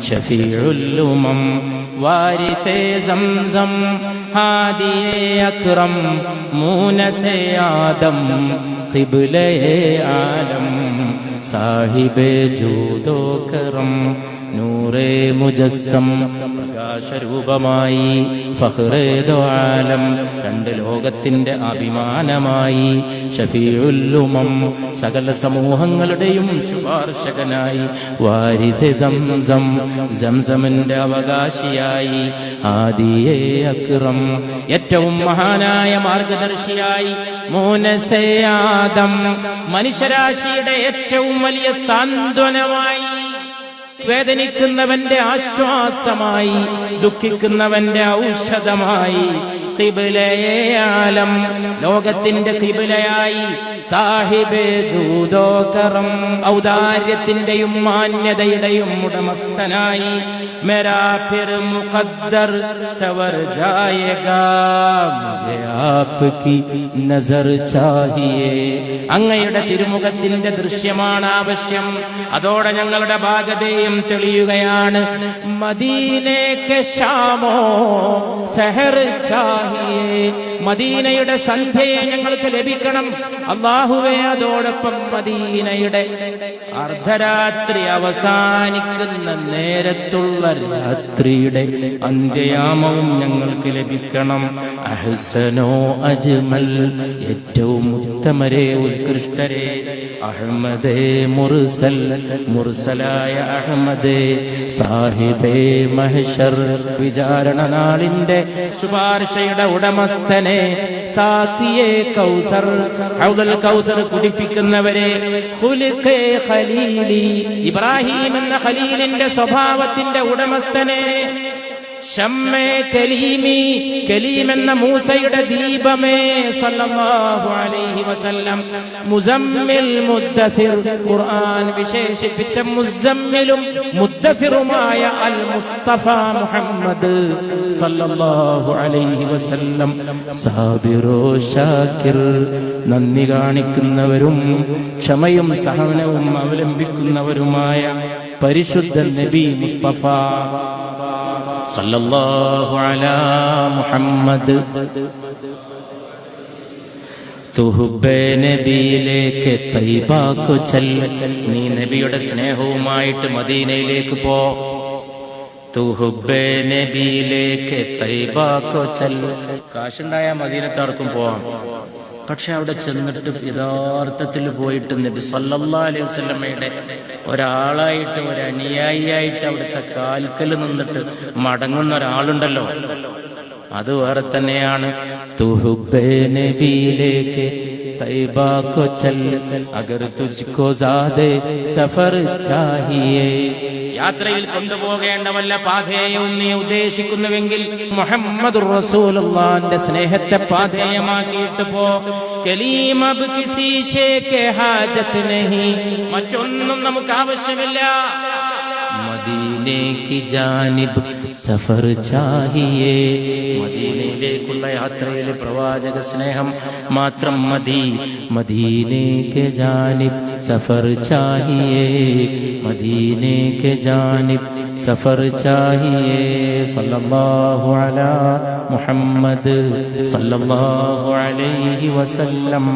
شفيع الأمم وارث زمزم هادي أكرم مونس آدم قبل عالم സാഹിബേ ജൂദോ കറം നൂറേ മുജസ്സം പ്രകാശരൂപമായി ഫഹ്റേദോ ആലം രണ്ട് ലോകത്തിന്റെ അഭിമാനമായി ഷഫീഉല്ലുമം സകല സമൂഹങ്ങളുടെയും ശുപാർശകനായി വാരിധ സംസം സംസമിന്റെ അവകാശിയായി ആദിയേ അക്രം ഏറ്റവും മഹാനായ മാർഗദർശിയായി ആദം മനുഷ്യരാശിയുടെ ഏറ്റവും വലിയ സാന്ത്വനമായി വേദനിക്കുന്നവന്റെ ആശ്വാസമായി ദുഃഖിക്കുന്നവന്റെ ഔഷധമായി കിബിലയാലം ലോകത്തിന്റെ കിബിലയായി സാഹിബേ ജൂതോകറം ഔദാര്യത്തിന്റെയും മാന്യതയുടെയും ഉടമസ്ഥനായി മെരാ ഫിർ മുഖദ്ദർ സവർ മുझे ആപ്കി നസർ ചാഹിയേ. അങ്ങയുടെ തിരുമുഖത്തിന്റെ ദൃശ്യമാണ് ആവശ്യം. അതോടെ ഞങ്ങളുടെ ഭാഗതയും തെളിയുകയാണ്. മദീനേക്ക് ഷാമോ സഹർ ചാഹിയേ. മദീനയുടെ സന്ധ്യയെ ഞങ്ങൾക്ക് ലഭിക്കണം. അള്ളാഹുവേ അതോടൊപ്പം മദീനയുടെ അർദ്ധരാത്രി അവസാനിക്കുന്ന നേരത്തുള്ള രാത്രിയുടെ അന്ത്യയാമവും ഞങ്ങൾക്ക് ലഭിക്കണം. അഹ്സനോ അജ്മൽ ഏറ്റവും ഉത്തമരെ ഉത്കൃഷ്ടരെ അഹമ്മദേ മുർസൽ മുർസലായ അഹമ്മദേ സാഹിബേ മഹഷർ വിചാരണ നാളിന്റെ ശുപാർശയുടെ ഉടമസ്ഥനെ സാത്തിയെ കൗസർ ഹൗദൽ കൗസർ കുടിപ്പിക്കുന്നവരെ ഖലീലി ഇബ്രാഹിം എന്ന ഖലീലിന്റെ സ്വഭാവത്തിന്റെ ഉടമസ്ഥനെ ഷമ്മേ കലീമി കലീം എന്ന മൂസയുടെ ദീപമേ സല്ലല്ലാഹു അലൈഹി വസല്ലം. മുസമ്മിൽ മുദ്ദഫിർ ഖുർആൻ വിശേഷിപ്പിച്ച മുസമ്മിലും മുദ്ദഫിറുമായ അൽ മുസ്തഫ മുഹമ്മദ് സല്ലല്ലാഹു അലൈഹി വസല്ലം. സാബിറോ ഷാക്കിർ നന്ദി കാണിക്കുന്നവരും ക്ഷമയും സഹനവും അവലംബിക്കുന്നവരുമായ പരിശുദ്ധ നബി മുസ്തഫ. സല്ലല്ലാഹു അലാ മുഹമ്മദ്. നബിയിലേക്ക് തൈബാക്കു ചല്ല നീ നബിയുടെ സ്നേഹവുമായിട്ട് മദീനയിലേക്ക് പോ. തുഹുബേ നബിയിലേക്ക് തൈബാക്കു ചല്ല കാശുണ്ടായ മദീനത്താർക്കും പോവാം. പക്ഷെ അവിടെ ചെന്നിട്ട് യഥാർത്ഥത്തിൽ പോയിട്ട് നബി സല്ലല്ലാ അലൈഹി വസല്ലമയുടെ ഒരാളായിട്ട് ഒരു അനുയായിയായിട്ട് അവിടുത്തെ കാൽക്കൽ നിന്നിട്ട് മടങ്ങുന്ന ഒരാളുണ്ടല്ലോ അത് വേറെ തന്നെയാണ് തുഹുബേ നബിയിലേക്ക് തൈബാ को चल अगर तुझको ज्यादा सफर चाहिए യാത്രയിൽ കൊണ്ടുപോകേണ്ട വല്ല പാധേയവും നീ ഉദ്ദേശിക്കുന്നുവെങ്കിൽ മുഹമ്മദ് റസൂലുള്ളാന്റെ സ്നേഹത്തെ പാധേയമാക്കിയിട്ട് പോ. കലീമബ് മറ്റൊന്നും നമുക്ക് ആവശ്യമില്ല. മദീനെ കി ജാനിബ് സഫർ ചാഹിയേ. മദീനയിലേക്കുള്ള യാത്രയിലെ പ്രവാചക സ്നേഹം മാത്രം മതി. മദീനെ കെ ജാനിബ് സഫർ ചാഹിയേ. മദീനെ കെ ജാനിബ് സഫർ ചാഹിയേ. സല്ലല്ലാഹു അലാ മുഹമ്മദ് സല്ലല്ലാഹു അലൈഹി വസല്ലം.